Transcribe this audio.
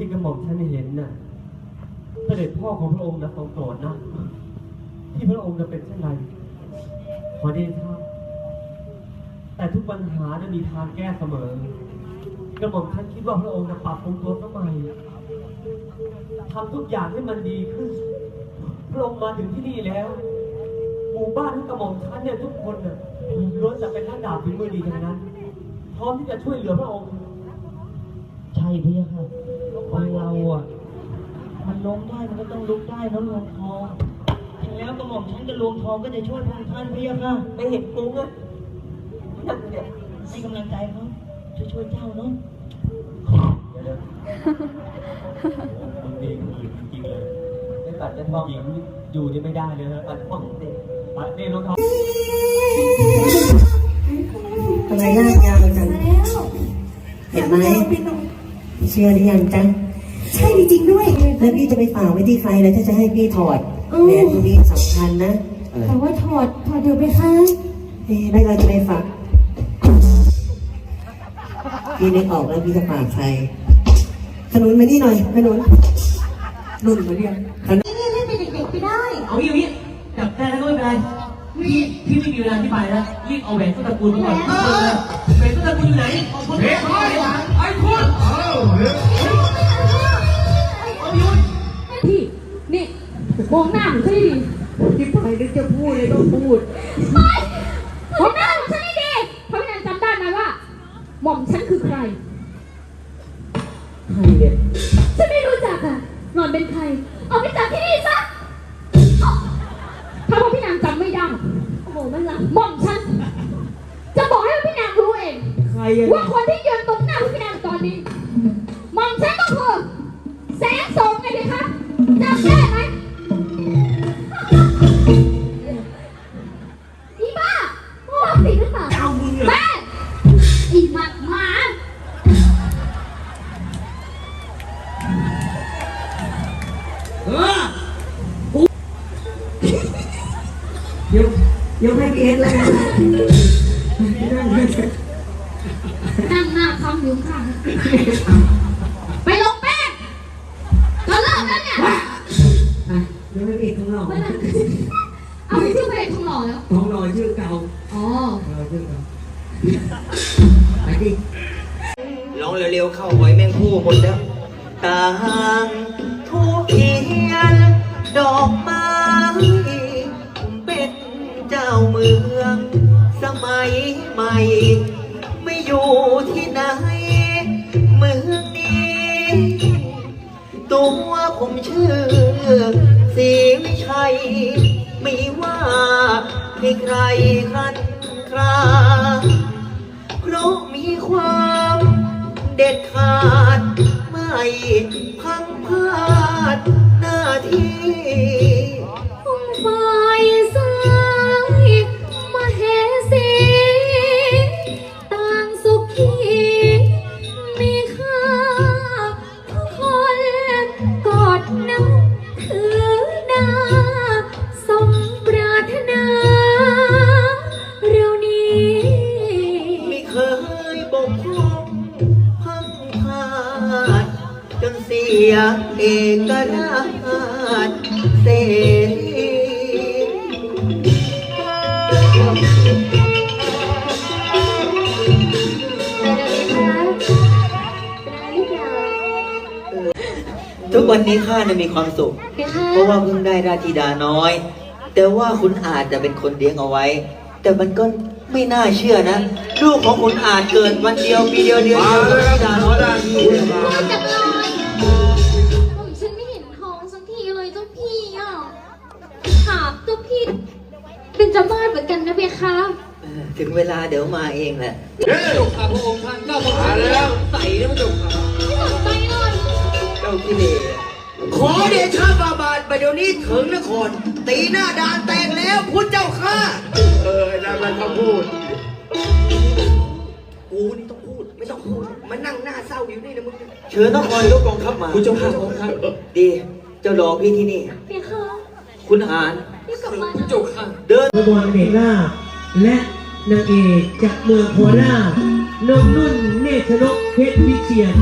ที่กระหม่อมฉันเห็นน่ะเสด็จพ่อของพระองค์นะทรงโปรดนะ ที่พระองค์จะเป็นเช่นไร ขอเดชะแต่ทุกปัญหาจะมีทางแก้เสมอกระหม่อมฉันคิดว่าพระองค์จะปรับปรุงตัวสมัยทำทุกอย่างให้มันดีขึ้น พระองค์มาถึงที่นี่แล้ว หมู่บ้านทั้งกระหม่อมฉันเนี่ยทุกคนน่ะล้วนแต่เป็นนักดาบฝีมือดีทั้งนั้น พร้อมที่จะช่วยเหลือพระองค์ ใช่พี่ค่ะ ล้มได้มันก็ต้องลุกได้นะลวงทองถึงแล้วกระหม่อมฉันกับลวงทองก็จะช่วยพระองค์ท่านพี่ค่ะไม่เห็นกุ้งอะนั่นเนี่ยให้กำลังใจเขาช่วยช่วยเจ้าเนาะเดี๋ยวเดี๋ยวมึงนี่คือจริงๆเลยไม่ปัดจะท้องหญิงอยู่นี่ไม่ได้เลยนะปัดท้องเด็กปัดนี่น้องท้องทำไมหน้ายาวจังมาแล้วเห็นไหมเชื่อหรือยังจ๊ะใช่จริงๆด้วย แล้วพี่จะไปฝากไว้ที่ใครแล้วถ้าจะให้พี่ถอดอืม แหวนตรงนี้สำคัญนะเออแต่ว่าถอดถอดเดี๋ยวไปค่ะเอ๊ะแล้วเราจะไปฝากพี่นึกออกแล้วพี่จะฝากใครขนุนมานี่หน่อยขนุนนุ่นมาเรียกขนุนนี่เล่นเป็นเด็กๆไปได้ เอาอย่างนี้จับได้แล้วก็ไม่เป็นไรพี่พี่ไม่มีเวลาที่ไปแล้วรีบเอาแหวนต้นตระกูลมาก่อนเออแหวนต้นตระกูลอยู่ไหนเอาคนเฮ้ยไอ้คุณ เอา มองหน้าผมฉันให้ดีที่ไปนึกจะพูดเลยต้องพูดไม่มองหน้าผมฉันให้ดีเพราะพี่นันจำได้ไหมว่า หม่อมฉันคือใคร ใครเนี่ยฉันไม่รู้จักอะหล่อนเป็นใคร เอาไปจากที่นี่ซะเอาถ้าว่าพี่นางจำไม่ได้ โอ้โหมันหลังหม่อมฉัน จะบอกให้พี่นางรู้เอง ใครอะว่าคนที่ยืนตรงหน้าพี่นางตอนนี้หม่อมฉันก็คือแสงโสมไงพี่คะจำได้ไหม ยวเดี๋ยวให้พี่เอ็นแล้วกันนั่งนั่งนั่งหน้าคำอยู่ข้างไปลงแป้งก็เลิกแล้วเนี่ยอะเดี๋ยวให้พี่เอ็นของเราไม่เป็นไรเอาไปชื่อเพลงทองหล่อแล้วของลอยชื่อเก่าอ๋อลอยชื่อเก่าไปดิร้องเร็วๆเข้าไว้แมงผู้หมดแล้วต่างทุกเทียนดอกไม้เป็นเจ้าเมือง สมัยใหม่ ไม่อยู่ที่ไหน เมืองนี้ ตัวผมชื่อศรีวิชัย ไม่ว่าให้ใครครันคราเพราะมีความเด็ดขาด ไม่พังพลาดหน้าที่ฝ่าย จนเสียเอกราชเสรีทุกวันนี้ข้าเนี่ยมีความสุข เพราะว่าเพิ่งได้ราชธิดาน้อย แต่ว่าคุณอาจจะเป็นคนเลี้ยงเอาไว้ แต่มันก็ไม่น่าเชื่อนะ ลูกของคุณอาจเกิดวันเดียวปีเดียวเดือนเดียวกับราชธิดาน้อยได้พูดจังเลย จ้าบ้านเหมือนกันนะเบียคะเออถึงเวลาเดี๋ยวมาเองแหละจบค่ะพระองค์ท่านเจ้าของท่านแล้วใส่แล้วมันจบค่ะไม่สนใจเลยเจ้ากิเลสขอเดชะบาบาทไปเดี๋ยวนี้ถึงนคร ตีหน้าด่านแตกแล้วพุทธเจ้าข้าเออนั่นมันเขาพูดกูนี่ต้องพูดไม่ต้องพูดมานั่งหน้าเศร้าอยู่นี่นะมึงเชิญนครยกกองทัพมาคุณเจ้าค่ะพระองค์ท่านดี เจ้ารอพี่ที่นี่เบียคะ คุณหาร รีบกลับมานะจบค่ะ เดินขบวนเอกล่าและนางเอกจากเมืองโคราชนงนุ่นเนชนกเพชรวิเชียน